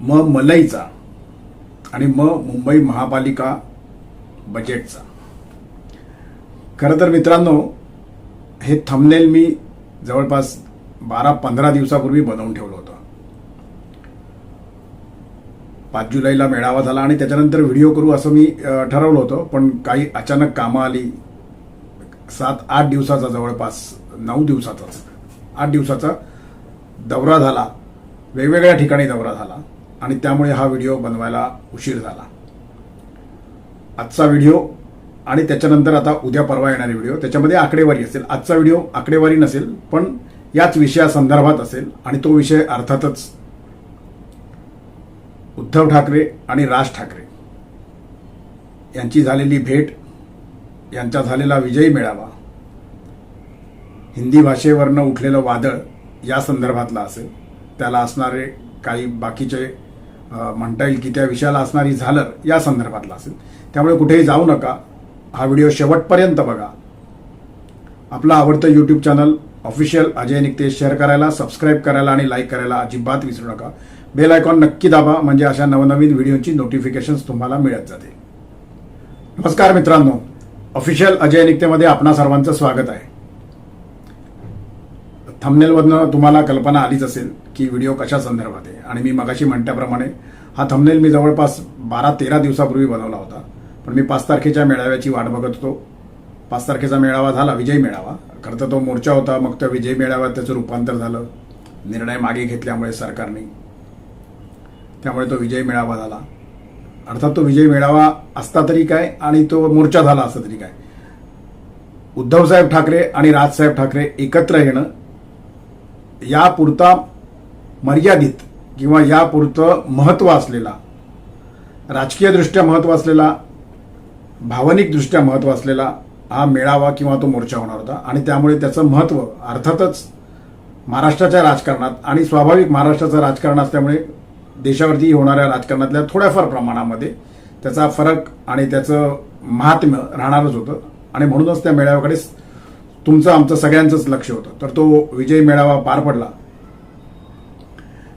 म मलईचा आणि म मुंबई महापालिका बजेटचा खरं तर मित्रांनो हे थंबनेल मी जवळपास बारा पंधरा दिवसापूर्वी बनवून ठेवलं होतं. पाच जुलैला मेळावा झाला आणि त्याच्यानंतर व्हिडिओ करू असं मी ठरवलं होतं पण काही अचानक कामं आली. सात आठ दिवसाचा जवळपास नऊ दिवसाचाच आठ दिवसाचा दौरा झाला. वेगवेगळ्या ठिकाणी दौरा झाला. आणि त्यामुळे हा व्हिडिओ बनवायला उशीर झाला. आजचा व्हिडिओ आणि त्याच्यानंतर आता उद्या परवा येणारे व्हिडिओ त्याच्यामध्ये आकडेवारी असेल. आजचा व्हिडिओ आकडेवारी नसेल पण याच विषयासंदर्भात असेल आणि तो विषय अर्थातच उद्धव ठाकरे आणि राज ठाकरे यांची झालेली भेट यांचा झालेला विजयी मेळावा हिंदी भाषेवरनं उठलेलं वादळ या संदर्भातला असेल. त्याला असणारे काही बाकीचे म्हणता येईल की त्या विषयाला असणारी झालर या संदर्भातला असेल. त्यामुळे कुठेही जाऊ नका. हा व्हिडिओ शेवटपर्यंत बघा. आपलं आवडतं YouTube channel official Ajay Nikte share करायला सबस्क्राईब करायला आणि लाईक करायला अजिबात विसरू नका. बेल आयकॉन नक्की दाबा म्हणजे अशा नवनवीन व्हिडिओची नोटिफिकेशन्स तुम्हाला मिळत जाते. नमस्कार मित्रांनो. ऑफिशियल अजय निकतेमध्ये आपणा सर्वांचं स्वागत आहे. थंबनेलमधनं तुम्हाला कल्पना आलीच असेल. की व्हिडिओ कशा संदर्भात आहे? आणि मी मगाशी म्हटल्याप्रमाणे हा थंबनेल मी जवळपास बारा तेरा दिवसापूर्वी बनवला होता. पण मी पाच तारखेच्या मेळाव्याची वाट बघत होतो. पाच तारखेचा मेळावा झाला विजय मेळावा. खरं तर तो मोर्चा होता मग त्या विजय मेळाव्यात त्याचं रूपांतर झालं. निर्णय मागे घेतल्यामुळे सरकारने. त्यामुळे तो विजय मेळावा झाला. अर्थात तो विजय मेळावा असता तरी काय आणि तो मोर्चा झाला असता तरी काय? उद्धवसाहेब ठाकरे आणि राजसाहेब ठाकरे एकत्र येणं यापुरता मर्यादित किंवा यापुरतं महत्त्व असलेला राजकीयदृष्ट्या महत्त्व असलेला भावनिकदृष्ट्या महत्त्व असलेला हा मेळावा किंवा तो मोर्चा होणार होता. आणि त्यामुळे त्याचं महत्त्व अर्थातच महाराष्ट्राच्या राजकारणात आणि स्वाभाविक महाराष्ट्राचं राजकारण असल्यामुळे देशावरती होणाऱ्या राजकारणातल्या थोड्याफार प्रमाणामध्ये त्याचा फरक आणि त्याचं महात्म्य राहणारच होतं. आणि म्हणूनच त्या मेळाव्याकडे तुमचं आमचं सगळ्यांचंच लक्ष होतं. तर तो विजय मेळावा पार पडला.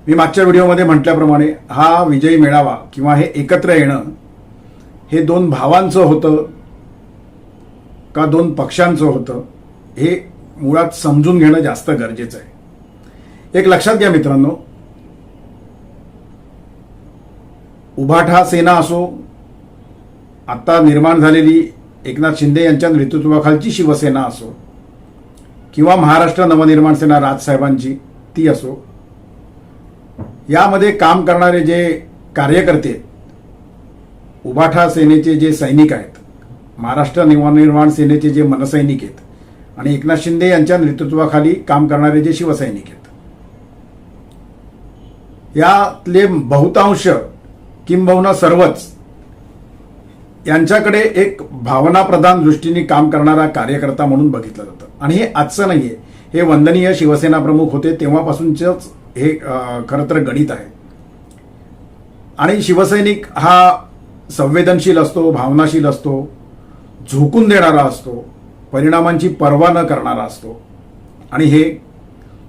मी मागच्या व्हिडिओमध्ये म्हटल्याप्रमाणे हा विजयी मेळावा किंवा हे एकत्र येणं हे दोन भावांचं होतं का दोन पक्षांचं होतं हे मुळात समजून घेणं जास्त गरजेचं आहे. एक लक्षात घ्या मित्रांनो. उभाठा सेना असो आता निर्माण झालेली एकनाथ शिंदे यांच्या नेतृत्वाखालची शिवसेना असो किंवा महाराष्ट्र नवनिर्माण सेना राजसाहेबांची ती असो यामध्ये काम करणारे जे कार्यकर्ते आहेत, उभाठा सेनेचे जे सैनिक आहेत महाराष्ट्र नवनिर्माण सेनेचे जे मनसैनिक आहेत आणि एकनाथ शिंदे यांच्या नेतृत्वाखाली काम करणारे जे शिवसैनिक आहेत. यातले बहुतांश किंबहुना सर्वच यांच्याकडे एक भावनाप्रधान दृष्टीने काम करणारा कार्यकर्ता म्हणून बघितलं जातं. आणि हे आजचं नाहीये. हे वंदनीय शिवसेना प्रमुख होते तेव्हापासूनच हे खरं तर गणित आहे. आणि शिवसैनिक हा संवेदनशील असतो भावनाशील असतो झोकून देणारा असतो परिणामांची पर्वा न करणारा असतो. आणि हे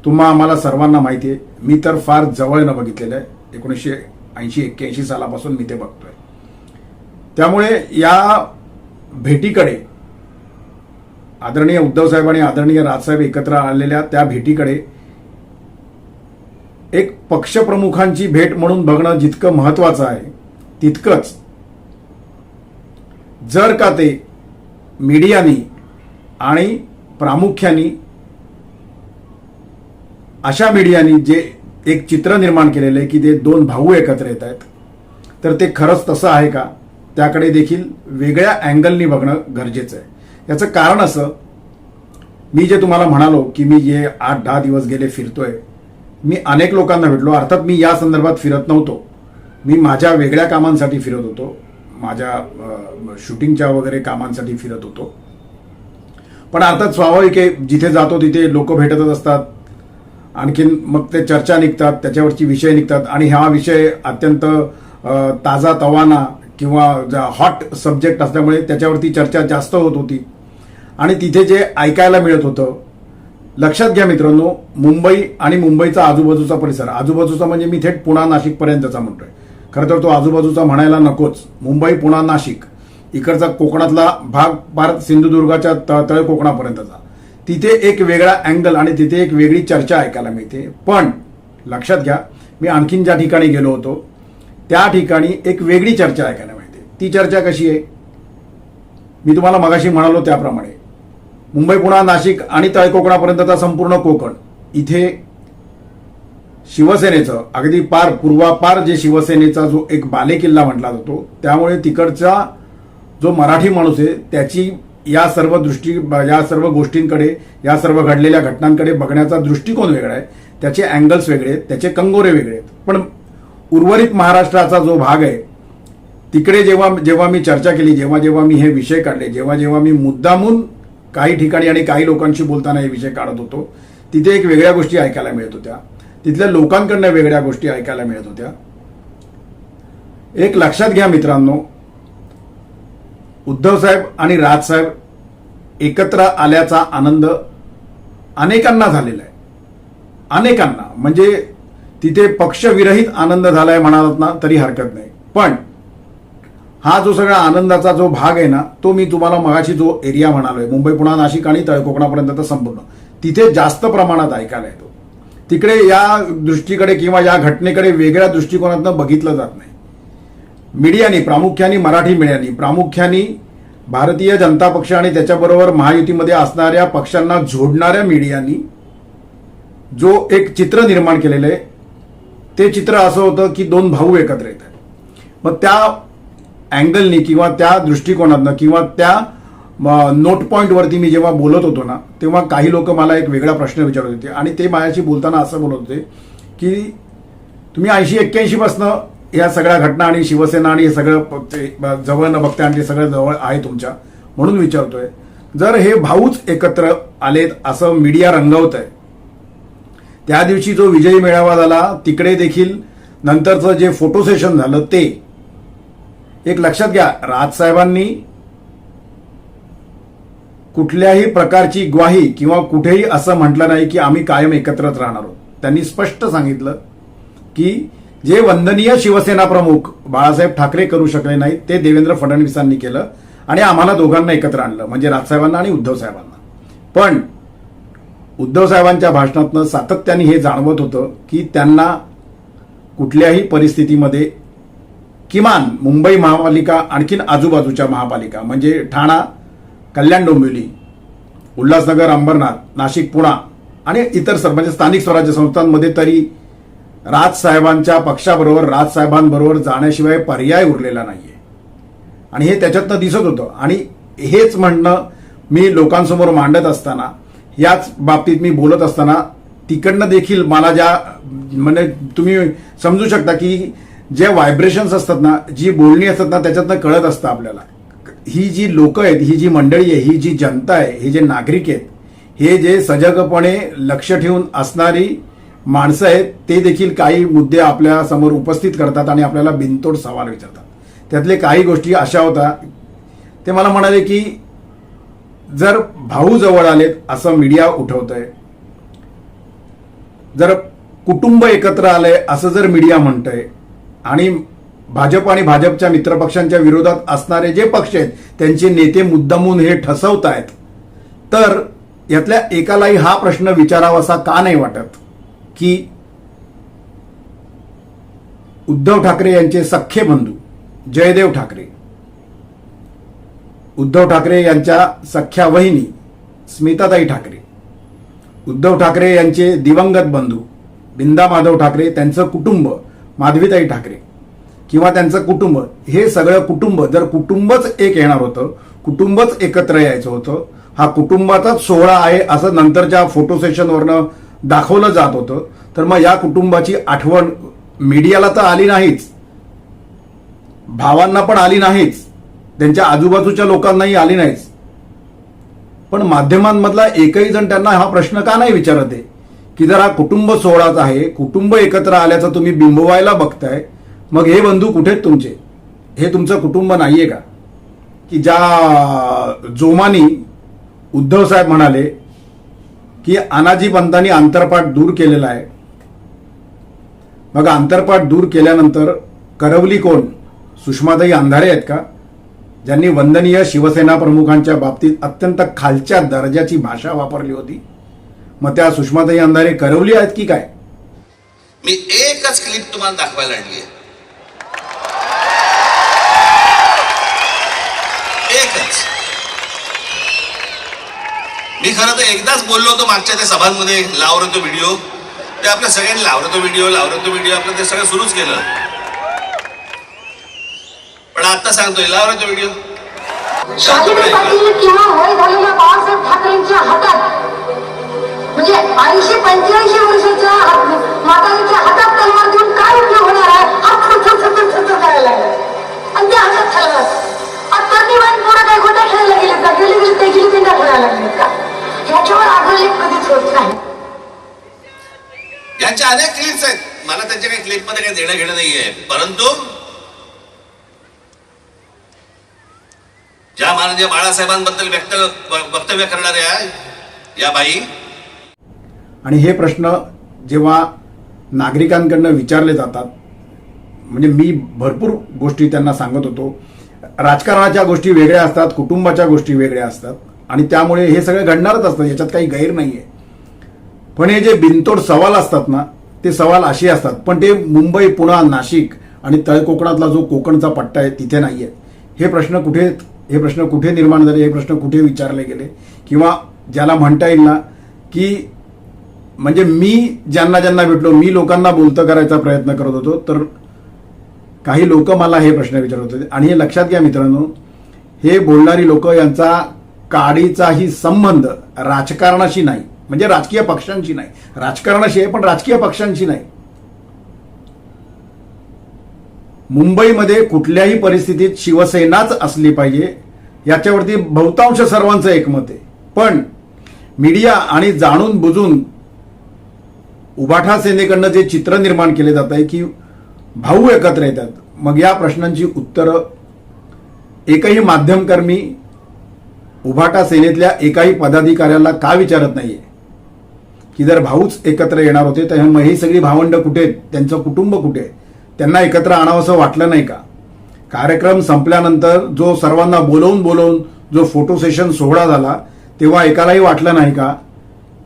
तुम्हा आम्हाला सर्वांना माहिती आहे. मी तर फार जवळ न बघितलेलं आहे. एकोणीसशे ऐंशी एक्क्याऐंशी सालापासून मी ते बघतोय. त्यामुळे या भेटीकडे आदरणीय उद्धवसाहेब आणि आदरणीय राजसाहेब एकत्र आलेल्या त्या भेटीकडे एक पक्षप्रमुखांची भेट म्हणून बघणं जितकं महत्वाचं आहे तितकंच. जर का ते मीडियानी आणि प्रामुख्याने अशा मीडियानी जे एक चित्र निर्माण केलेलं आहे की ते दोन भाऊ एकत्र येत आहेत तर ते खरंच तसं आहे का? त्याकडे देखील वेगळ्या अँगलनी बघणं गरजेचं आहे. याचं कारण असं मी जे तुम्हाला म्हणालो की मी जे आठ दहा दिवस गेले फिरतोय मी अनेक लोकांना भेटलो. अर्थात मी या संदर्भात फिरत नव्हतो. मी माझ्या वेगळ्या कामांसाठी फिरत होतो. माझ्या शूटिंगच्या वगैरे कामांसाठी फिरत होतो. पण अर्थात स्वाभाविक आहे जिथे जातो तिथे लोक भेटतच असतात. आणखीन मग ते चर्चा निघतात त्याच्यावरची विषय निघतात. आणि हा विषय अत्यंत ताजा तवाना किंवा हॉट सब्जेक्ट असल्यामुळे त्याच्यावरती चर्चा जास्त होत होती. आणि तिथे जे ऐकायला मिळत होतं लक्षात घ्या मित्रांनो मुंबई आणि मुंबईचा आजूबाजूचा परिसर. आजूबाजूचा म्हणजे मी थेट पुणा नाशिक पर्यंतचा म्हणतोय. खरं तर तो आजूबाजूचा म्हणायला नकोच. मुंबई पुणा नाशिक. इकडचा कोकणातला भाग भारत सिंधुदुर्गाच्या तळ कोकणापर्यंतचा. तिथे एक वेगळा अँगल आणि तिथे एक वेगळी चर्चा ऐकायला मिळते. पण लक्षात घ्या मी आणखीन ज्या ठिकाणी गेलो होतो त्या ठिकाणी एक वेगळी चर्चा ऐकायला मिळते. ती चर्चा कशी आहे? मी तुम्हाला मगाशी म्हणालो त्याप्रमाणे. मुंबई पुणा नाशिक आणि तळकोकणापर्यंतचा संपूर्ण कोकण. इथे शिवसेनेचं अगदी पार पूर्वापार जे शिवसेनेचा जो एक बालेकिल्ला म्हटला जातो त्यामुळे तिकडचा जो मराठी माणूस आहे त्याची या सर्व दृष्टी या सर्व गोष्टींकडे या सर्व घडलेल्या घटनांकडे बघण्याचा दृष्टिकोन वेगळा आहे. त्याचे अँगल्स वेगळे आहेत त्याचे कंगोरे वेगळे आहेत. पण उर्वरित महाराष्ट्राचा जो भाग आहे तिकडे जेव्हा जेव्हा मी चर्चा केली जेव्हा जेव्हा मी हे विषय काढले जेव्हा जेव्हा मी मुद्दामून काही ठिकाणी आणि काही लोकांशी बोलताना हे विषय काढत होतो. तिथे एक वेगळ्या गोष्टी ऐकायला मिळत होत्या. तिथल्या लोकांकडनं वेगळ्या गोष्टी ऐकायला मिळत होत्या. एक लक्षात घ्या मित्रांनो उद्धव साहेब आणि राजसाहेब एकत्र आल्याचा आनंद अनेकांना झालेला आहे. अनेकांना. म्हणजे तिथे पक्षविरहित आनंद झालाय म्हणालात ना तरी हरकत नाही. पण हा जो सगळा आनंदाचा जो भाग आहे ना तो मी तुम्हाला मगाशी जो एरिया म्हणालोय मुंबई पुणा नाशिक आणि तर संपूर्ण. तिथे जास्त प्रमाणात ऐकायला येतो. तिकडे या दृष्टीकडे किंवा या घटनेकडे वेगळ्या दृष्टिकोनातनं बघितलं जात नाही. मीडियानी प्रामुख्याने मराठी मीडियानी प्रामुख्याने भारतीय जनता पक्ष आणि त्याच्याबरोबर महायुतीमध्ये असणाऱ्या पक्षांना जोडणाऱ्या मीडियानी जो एक चित्र निर्माण केलेलं आहे ते चित्र असं होतं की दोन भाऊ एकत्र येत आहेत मग त्या अँगलनी किंवा त्या दृष्टिकोनातनं किंवा त्या नोट पॉईंटवरती मी जेव्हा बोलत होतो ना तेव्हा काही लोक मला एक वेगळा प्रश्न विचारत होते. आणि ते माझ्याशी बोलताना असं बोलत होते की तुम्ही ऐंशी एक्क्याऐंशीपासनं या सगळ्या घटना आणि शिवसेना आणि हे सगळं ते जवळ न बघता आणि ते सगळं जवळ आहे तुमच्या म्हणून विचारतोय. जर हे भाऊच एकत्र आलेत असं मीडिया रंगवत आहे त्या दिवशी जो विजयी मेळावा झाला तिकडे देखील नंतरचं जे फोटो सेशन झालं ते एक लक्षात घ्या राजसाहेबांनी कुठल्याही प्रकारची ग्वाही किंवा कुठेही असं म्हटलं नाही की आम्ही कायम एकत्रच राहणार आहोत. त्यांनी स्पष्ट सांगितलं की जे वंदनीय शिवसेना प्रमुख बाळासाहेब ठाकरे करू शकले नाहीत ते देवेंद्र फडणवीसांनी केलं आणि आम्हाला दोघांना एकत्र आणलं म्हणजे राजसाहेबांना आणि उद्धव साहेबांना. पण उद्धव साहेबांच्या भाषणातनं सातत्याने हे जाणवत होतं की त्यांना कुठल्याही परिस्थितीमध्ये किमान मुंबई महापालिका आणखीन आजूबाजूच्या महापालिका म्हणजे ठाणा कल्याण डोंबिवली उल्हासनगर अंबरनाथ नाशिक पुणा आणि इतर सर्व म्हणजे स्थानिक स्वराज्य संस्थांमध्ये तरी राजसाहेबांच्या पक्षाबरोबर राजसाहेबांबरोबर जाण्याशिवाय पर्याय उरलेला नाहीये. आणि हे त्याच्यातनं दिसत होतं. आणि हेच म्हणणं मी लोकांसमोर मांडत असताना याच बाबतीत मी बोलत असताना तिकडनं देखील मला ज्या म्हणजे तुम्ही समजू शकता की जे व्हायब्रेशन्स असतात ना जी बोलणी असतात ना त्याच्यातनं कळत असतं आपल्याला. ही जी लोक आहेत ही जी मंडळी आहे ही जी जनता आहे हे जे नागरिक आहेत हे जे सजगपणे लक्ष ठेवून असणारी माणसं आहेत ते देखील काही मुद्दे आपल्यासमोर उपस्थित करतात आणि आपल्याला बिनतोड सवाल विचारतात. त्यातले काही गोष्टी अशा होत्या ते मला म्हणाले की जर भाऊ जवळ आलेत असं मीडिया उठवत आहे जर कुटुंब एकत्र आलंय असं जर मीडिया म्हणतंय आणि भाजप आणि भाजपच्या मित्रपक्षांच्या विरोधात असणारे जे पक्ष आहेत त्यांचे नेते मुद्दामून हे ठसवत आहेत. तर यातल्या एकालाही हा प्रश्न विचारावासा का नाही वाटत? की उद्धव ठाकरे यांचे सख्खे बंधू जयदेव ठाकरे उद्धव ठाकरे यांच्या सख्या वहिनी स्मिताताई ठाकरे उद्धव ठाकरे यांचे दिवंगत बंधू बिंदा माधव ठाकरे त्यांचं कुटुंब माधवीताई ठाकरे किंवा त्यांचं कुटुंब हे सगळं कुटुंब जर कुटुंबच एक येणार होतं कुटुंबच एकत्र यायचं होतं हा कुटुंबाचाच सोहळा आहे असं नंतरच्या फोटो सेशनवरनं दाखवलं जात होतं तर मग या कुटुंबाची आठवण मीडियाला तर आली नाहीच. भावांना पण आली नाहीच. त्यांच्या आजूबाजूच्या लोकांनाही आली नाहीच. पण माध्यमांमधला एकही जण त्यांना हा प्रश्न का नाही विचारत आहे? की जर हा कुटुंब सोहळाच आहे कुटुंब एकत्र आल्याचं तुम्ही बिंबवायला बघताय मग हे बंधू कुठेत तुमचे? हे तुमचं कुटुंब नाहीये का? की ज्या जोमानी उद्धव साहेब म्हणाले की अनाजी पंतांनी आंतरपाठ दूर केलेला आहे. मग आंतरपाठ दूर केल्यानंतर करवली कोण? सुषमाताई अंधारे आहेत का? ज्यांनी वंदनीय शिवसेना प्रमुखांच्या बाबतीत अत्यंत खालच्या दर्जाची भाषा वापरली होती. मग त्या सुषमाताई अंधारे करवली आहेत की काय? मी एकच क्लिप तुम्हाला दाखवायला आणली आहे. एकच. मी खरं तर एकदाच बोललो होतो मागच्या त्या सभांमध्ये लावलं तो व्हिडिओ ते आपल्या सगळ्यांनी लावलं तो व्हिडिओ लावलं तो व्हिडिओ आपलं ते सगळं सुरूच केलं. पण आता सांगतोय लावलं तो व्हिडिओ म्हणजे ऐंशी पंच्याऐंशी वर्षाच्या माताजीच्या हातात तलवार देऊन काय उपयोग होणार आहे? हात थर थर थर करायला लागला. आणि ते हातात खालवार आता ती पोरं काय खोट्या खेळायला गेले का? गेले गेले ते गेली पेंडा खेळायला लागले का? ह्याच्यावर आग्रह कधीच होत नाही. यांच्या अनेक क्लिप्स आहेत. मला त्यांच्या काही क्लिपमध्ये काही देणं घेणं नाहीये. परंतु ज्या माननीय बाळासाहेबांबद्दल व्यक्त वक्तव्य करणाऱ्या या बाई आणि हे प्रश्न जेव्हा नागरिकांकडनं विचारले जातात म्हणजे मी भरपूर गोष्टी त्यांना सांगत होतो. राजकारणाच्या गोष्टी वेगळ्या असतात कुटुंबाच्या गोष्टी वेगळ्या असतात आणि त्यामुळे हे सगळं घडणारच असतं याच्यात काही गैर नाही आहे पण हे जे बिनतोड सवाल असतात ना ते सवाल असे असतात. पण ते मुंबई पुणा नाशिक आणि तळकोकणातला जो कोकणचा पट्टा आहे तिथे नाही आहे हे प्रश्न कुठे हे प्रश्न कुठे निर्माण झाले हे प्रश्न कुठे विचारले गेले? किंवा ज्याला म्हणता येईल ना की म्हणजे मी ज्यांना ज्यांना भेटलो मी लोकांना बोलतं करायचा प्रयत्न करत होतो तर काही लोक मला हे प्रश्न विचारत होते. आणि हे लक्षात घ्या मित्रांनो हे बोलणारी लोक यांचा काडीचाही संबंध राजकारणाशी नाही म्हणजे राजकीय पक्षांशी नाही. राजकारणाशी आहे पण राजकीय पक्षांशी नाही. मुंबईमध्ये कुठल्याही परिस्थितीत शिवसेनाच असली पाहिजे याच्यावरती बहुतांश सर्वांचं एकमत आहे. पण मीडिया आणि जाणून बुजून उबाठा सेनेकडनं जे चित्र निर्माण केले जात आहे की भाऊ एकत्र येतात मग या प्रश्नांची उत्तरं एकही माध्यमकर्मी उभाटा सेनेतल्या एकाही पदाधिकाऱ्याला का विचारत नाहीये? की जर भाऊच एकत्र येणार होते तर मग ही सगळी भावंड कुठे आहेत? त्यांचं कुटुंब कुठे आहे? त्यांना एकत्र आणावंसं वाटलं नाही का? कार्यक्रम संपल्यानंतर जो सर्वांना बोलवून बोलवून जो फोटो सेशन सोहळा झाला तेव्हा एकालाही वाटलं नाही का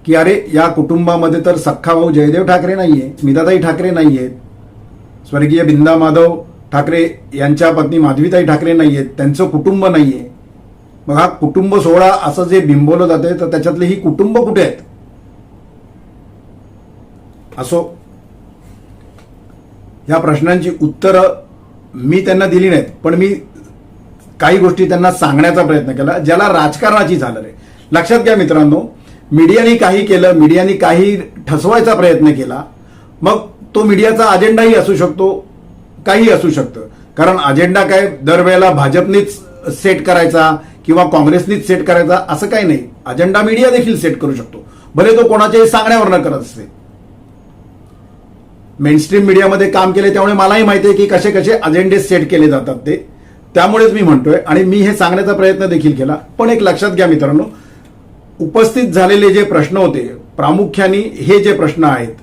की अरे या कुटुंबामध्ये तर सख्खा भाऊ जयदेव ठाकरे नाहीये स्मिताताई ठाकरे नाहीयेत स्वर्गीय बिंदा माधव ठाकरे यांच्या पत्नी माधवीताई ठाकरे नाहीयेत त्यांचं कुटुंब नाहीये. मग हा कुटुंब सोहळा असं जे बिंबवलं जाते तर त्याच्यातले ही कुटुंब कुठे आहेत? असो या प्रश्नांची उत्तरं मी त्यांना दिली नाहीत पण मी काही गोष्टी त्यांना सांगण्याचा प्रयत्न केला ज्याला राजकारणाची झालं रे. लक्षात घ्या मित्रांनो मीडियाने काही केलं मीडियाने काही ठसवायचा प्रयत्न केला मग तो मीडियाचा अजेंडाही असू शकतो काही असू शकतं. कारण अजेंडा काय? दरवेळेला भाजपनेच सेट करायचा किंवा काँग्रेसनीच सेट करायचा असं काही नाही. अजेंडा मीडिया देखील सेट करू शकतो. भले तो कोणाच्याही सांगण्यावरनं करत असते. मेनस्ट्रीम मीडियामध्ये काम केले त्यामुळे मलाही माहिती आहे की कसे कसे अजेंडे सेट केले जातात ते. त्यामुळेच मी म्हणतोय आणि मी हे सांगण्याचा प्रयत्न देखील केला. पण एक लक्षात घ्या मित्रांनो उपस्थित झालेले जे प्रश्न होते प्रामुख्याने हे जे प्रश्न आहेत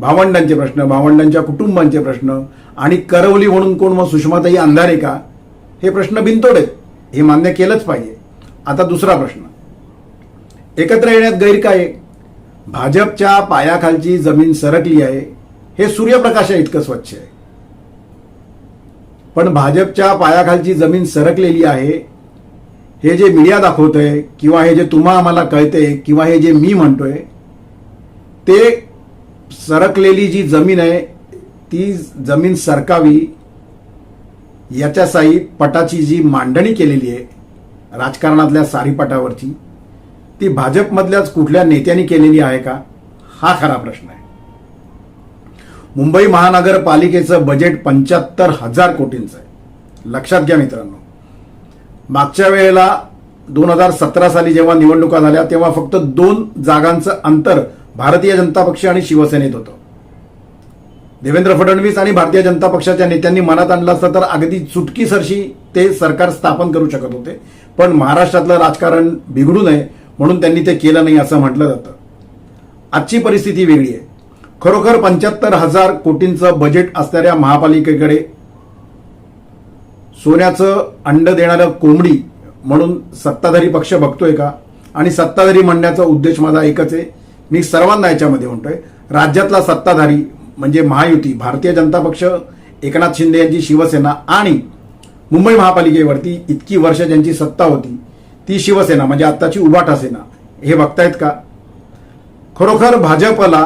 भावंडांचे प्रश्न भावंडांच्या कुटुंबांचे प्रश्न आणि करवली म्हणून कोण मग सुषमाताई अंधारे का हे प्रश्न बिनतोड आहेत. हे मान्य केलंच पाहिजे. आता दुसरा प्रश्न. एकत्र येण्यात गैर काय भाजपच्या पायाखालची जमीन सरकली आहे. हे सूर्यप्रकाशा इतकं स्वच्छ आहे. पण भाजपच्या पायाखालची जमीन सरकलेली आहे. हे जे मीडिया दाखवतंय किंवा हे जे तुम्हा आम्हाला कळतंय किंवा हे जे मी म्हणतोय ते सरकलेली जी जमीन आहे ती जमीन सरकावी याच्यासाठी पटाची जी मांडणी केलेली आहे राजकारणातल्या सारीपटावरची ती भाजपमधल्याच कुठल्या नेत्यांनी केलेली आहे का? हा खरा प्रश्न आहे. मुंबई महानगरपालिकेचं बजेट पंच्याहत्तर हजार कोटींचं आहे. लक्षात घ्या मित्रांनो. मागच्या वेळेला दोन हजार सतरा साली जेव्हा निवडणुका झाल्या तेव्हा फक्त दोन जागांचं अंतर भारतीय जनता पक्ष आणि शिवसेनेत होतं. देवेंद्र फडणवीस आणि भारतीय जनता पक्षाच्या नेत्यांनी मनात आणलं असतं तर अगदी चुटकीसरशी ते सरकार स्थापन करू शकत होते. पण महाराष्ट्रातलं राजकारण बिघडू नये म्हणून त्यांनी ते केलं नाही असं म्हटलं जातं. आजची परिस्थिती वेगळी आहे. खरोखर पंच्याहत्तर हजार कोटींचं बजेट असणाऱ्या महापालिकेकडे सोन्याचं अंड देणारं कोंबडी म्हणून सत्ताधारी पक्ष बघतोय का? आणि सत्ताधारी म्हणण्याचा उद्देश माझा एकच आहे. मी सर्वांना याच्यामध्ये म्हणतोय राज्यातला सत्ताधारी म्हणजे महायुती भारतीय जनता पक्ष एकनाथ शिंदे यांची शिवसेना आणि मुंबई महापालिकेवरती इतकी वर्ष ज्यांची सत्ता होती ती शिवसेना म्हणजे आत्ताची उबाटा सेना हे बघतायत का? खरोखर भाजपला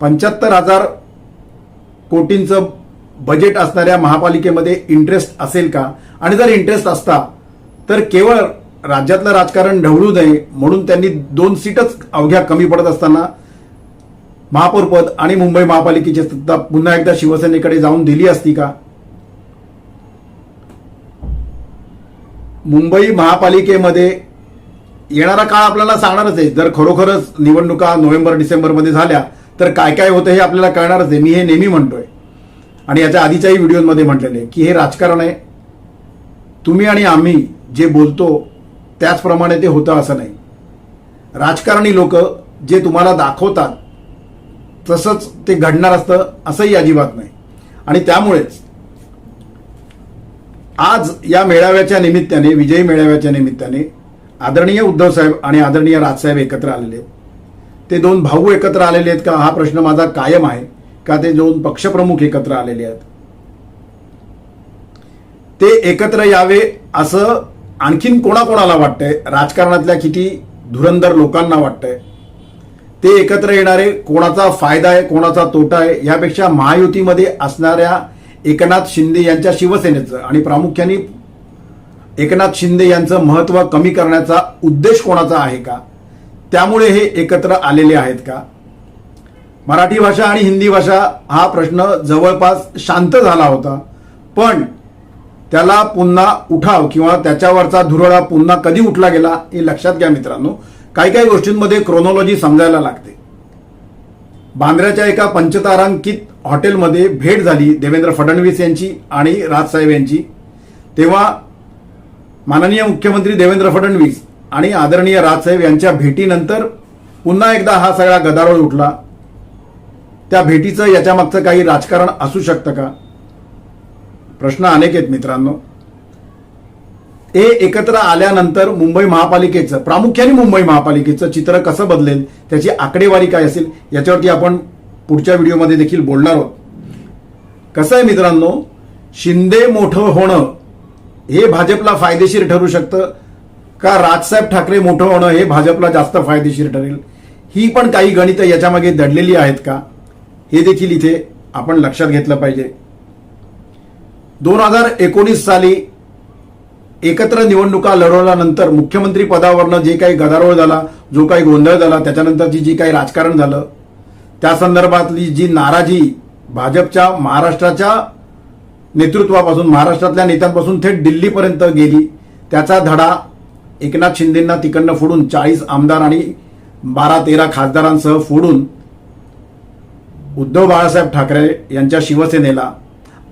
पंच्याहत्तर हजार कोटींचं बजेट असणाऱ्या महापालिकेमध्ये इंटरेस्ट असेल का? आणि जर इंटरेस्ट असता तर केवळ राज्यातलं राजकारण ढवळू नये म्हणून त्यांनी दोन सीटच अवघ्या कमी पडत असताना महापौरपद आणि मुंबई महापालिकेची सत्ता पुन्हा एकदा शिवसेनेकडे जाऊन दिली असती का? मुंबई महापालिकेमध्ये येणारा काळ आपल्याला सांगणारच आहे. जर खरोखरच निवडणुका नोव्हेंबर डिसेंबरमध्ये झाल्या तर काय काय होतं हे आपल्याला कळणारच आहे. मी हे नेहमी म्हणतोय. आणि याच्या आधीच्याही व्हिडिओमध्ये म्हटलेले की हे राजकारण आहे. तुम्ही आणि आम्ही जे बोलतो त्याचप्रमाणे ते होतं असं नाही. राजकारणी लोक जे तुम्हाला दाखवतात तसंच ते घडणार असतं असंही अजिबात नाही. आणि त्यामुळेच आज या मेळाव्याच्या निमित्ताने विजयी मेळाव्याच्या निमित्ताने आदरणीय उद्धव साहेब आणि आदरणीय राजसाहेब एकत्र आलेले आहेत. ते दोन भाऊ एकत्र आलेले आहेत का हा प्रश्न माझा कायम आहे. का ते दोन पक्षप्रमुख एकत्र आलेले आहेत? ते एकत्र यावे असं आणखीन कोणाकोणाला वाटतंय? राजकारणातल्या किती धुरंधर लोकांना वाटतंय? ते एकत्र येणारे कोणाचा फायदा आहे कोणाचा तोटा आहे यापेक्षा महायुतीमध्ये असणाऱ्या एकनाथ शिंदे यांच्या शिवसेनेचं आणि प्रामुख्याने एकनाथ शिंदे यांचं महत्त्व कमी करण्याचा उद्देश कोणाचा आहे का? त्यामुळे हे एकत्र आलेले आहेत का? मराठी भाषा आणि हिंदी भाषा हा प्रश्न जवळपास शांत झाला होता. पण त्याला पुन्हा उठाव किंवा त्याच्यावरचा धुरळा पुन्हा कधी उठला गेला हे लक्षात घ्या मित्रांनो. काही काही गोष्टींमध्ये क्रोनॉलॉजी समजायला लागते. बांद्र्याच्या एका पंचतारांकित हॉटेलमध्ये भेट झाली देवेंद्र फडणवीस यांची आणि राजसाहेब यांची. तेव्हा माननीय मुख्यमंत्री देवेंद्र फडणवीस आणि आदरणीय राजसाहेब यांच्या भेटीनंतर पुन्हा एकदा हा सगळा गदारोळ उठला. त्या भेटीचं याच्यामागचं काही राजकारण असू शकतं का? प्रश्न अनेक आहेत मित्रांनो. हे एकत्र आल्यानंतर मुंबई महापालिकेचं प्रामुख्याने मुंबई महापालिकेचं चित्र कसं बदलेल त्याची आकडेवारी काय असेल याच्यावरती आपण पुढच्या व्हिडिओमध्ये देखील बोलणार आहोत. कसं आहे मित्रांनो शिंदे मोठं होणं हे भाजपला फायदेशीर ठरू शकतं का? राजसाहेब ठाकरे मोठं होणं हे भाजपला जास्त फायदेशीर ठरेल? ही पण काही गणितं याच्यामागे दडलेली आहेत का? हे देखील इथे आपण लक्षात घेतलं पाहिजे. दोन हजार एकोणीस साली एकत्र निवडणुका लढवल्यानंतर मुख्यमंत्री पदावरनं जे काही गदारोळ झाला जो काही गोंधळ झाला त्याच्यानंतरची जी काही राजकारण झालं त्या संदर्भातली जी नाराजी भाजपच्या महाराष्ट्राच्या नेतृत्वापासून महाराष्ट्रातल्या नेत्यांपासून थेट दिल्लीपर्यंत गेली त्याचा धडा एकनाथ शिंदेंना तिकडनं फोडून चाळीस आमदार आणि बारा तेरा खासदारांसह फोडून उद्धव बाळासाहेब ठाकरे यांच्या शिवसेनेला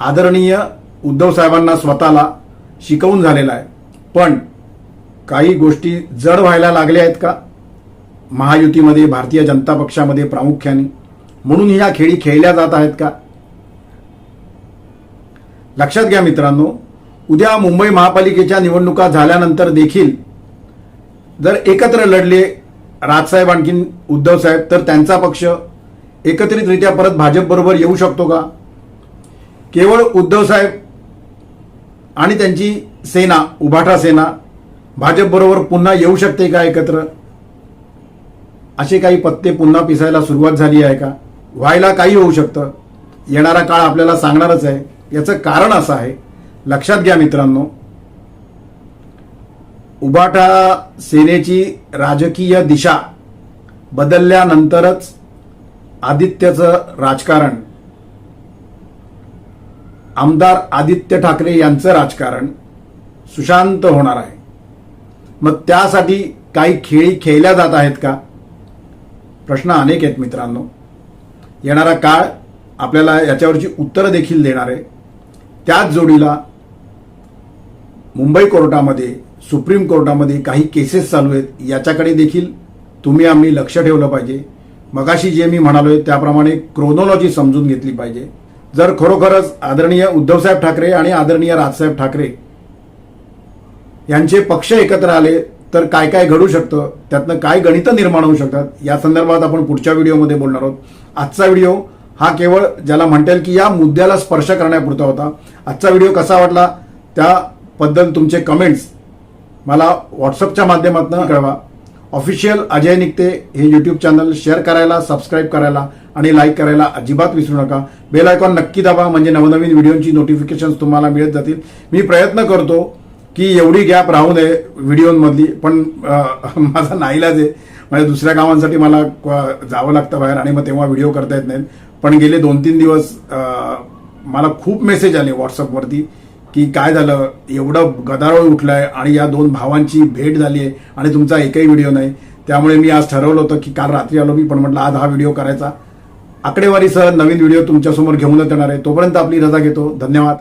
आदरणीय उद्धव साहेबांना स्वतःला शिकवून झालेला आहे. पण काही गोष्टी जड व्हायला लागल्या आहेत का? महायुतीमध्ये भारतीय जनता पक्षामध्ये प्रामुख्याने. म्हणून ह्या खेळी खेळल्या जात आहेत का? लक्षात घ्या मित्रांनो उद्या मुंबई महापालिकेच्या निवडणुका झाल्यानंतर देखील जर एकत्र लढले राजसाहेब आणखीन उद्धव साहेब तर त्यांचा पक्ष एकत्रितरित्या परत भाजपबरोबर येऊ शकतो का? केवळ उद्धव साहेब आणि त्यांची सेना उभाटा सेना भाजपबरोबर पुन्हा येऊ शकते का एकत्र? असे काही पत्ते पुन्हा पिसायला सुरुवात झाली आहे का? व्हायला काही होऊ शकतं. येणारा काळ आपल्याला सांगणारच आहे. याचं कारण असं आहे. लक्षात घ्या मित्रांनो. उभाटा सेनेची राजकीय दिशा बदलल्यानंतरच आदित्यचं राजकारण. आमदार आदित्य ठाकरे यांचं राजकारण सुशांत होणार आहे. मग त्यासाठी काही खेळी खेळल्या जात आहेत का? प्रश्न अनेक आहेत मित्रांनो. येणारा काळ आपल्याला याच्यावरची उत्तरं देखील देणार आहे. त्याच जोडीला मुंबई कोर्टामध्ये सुप्रीम कोर्टामध्ये काही केसेस चालू आहेत. याच्याकडे देखील तुम्ही आम्ही लक्ष ठेवलं पाहिजे. मगाशी जे मी म्हणालोय त्याप्रमाणे क्रोनॉलॉजी समजून घेतली पाहिजे. जर खरोखरच आदरणीय उद्धवसाहेब ठाकरे आणि आदरणीय राजसाहेब ठाकरे यांचे पक्ष एकत्र आले तर काय काय घडू शकतं? त्यातनं काय गणितं निर्माण होऊ शकतात? या संदर्भात आपण पुढच्या व्हिडिओमध्ये बोलणार आहोत. आजचा व्हिडिओ हा केवळ ज्याला म्हणता येईल की या मुद्द्याला स्पर्श करण्यापुरता होता. आजचा व्हिडिओ कसा वाटला? त्याबद्दल तुमचे कमेंट्स मला व्हॉट्सअपच्या माध्यमातून कळवा. ऑफिशियल अजय निघते हे यूट्यूब चॅनल शेअर करायला सबस्क्राईब करायला आणि लाईक करायला अजिबात विसरू नका. बेल आयकॉन नक्की दाबा म्हणजे नवनवीन व्हिडिओची नोटिफिकेशन तुम्हाला मिळत जातील. मी प्रयत्न करतो की एवढी गॅप राहू नये व्हिडिओमधली पण माझा नाईलाज आहे. म्हणजे दुसऱ्या कामांसाठी मला जावं लागतं बाहेर आणि मग तेव्हा व्हिडिओ करता येत नाहीत. पण गेले दोन तीन दिवस मला खूप मेसेज आले व्हॉट्सअपवरती की काय झालं? एवढं गदारोळ उठलाय आणि या दोन भावांची भेट झाली आहे आणि तुमचा एकही व्हिडिओ नाही. त्यामुळे मी आज ठरवलं होतं की काल रात्री आलो मी पण म्हटलं आज हा व्हिडिओ करायचा. आकडेवारीसह नवीन व्हिडिओ तुमच्यासमोर घेऊनच येणार आहे. तोपर्यंत आपली रजा घेतो. धन्यवाद.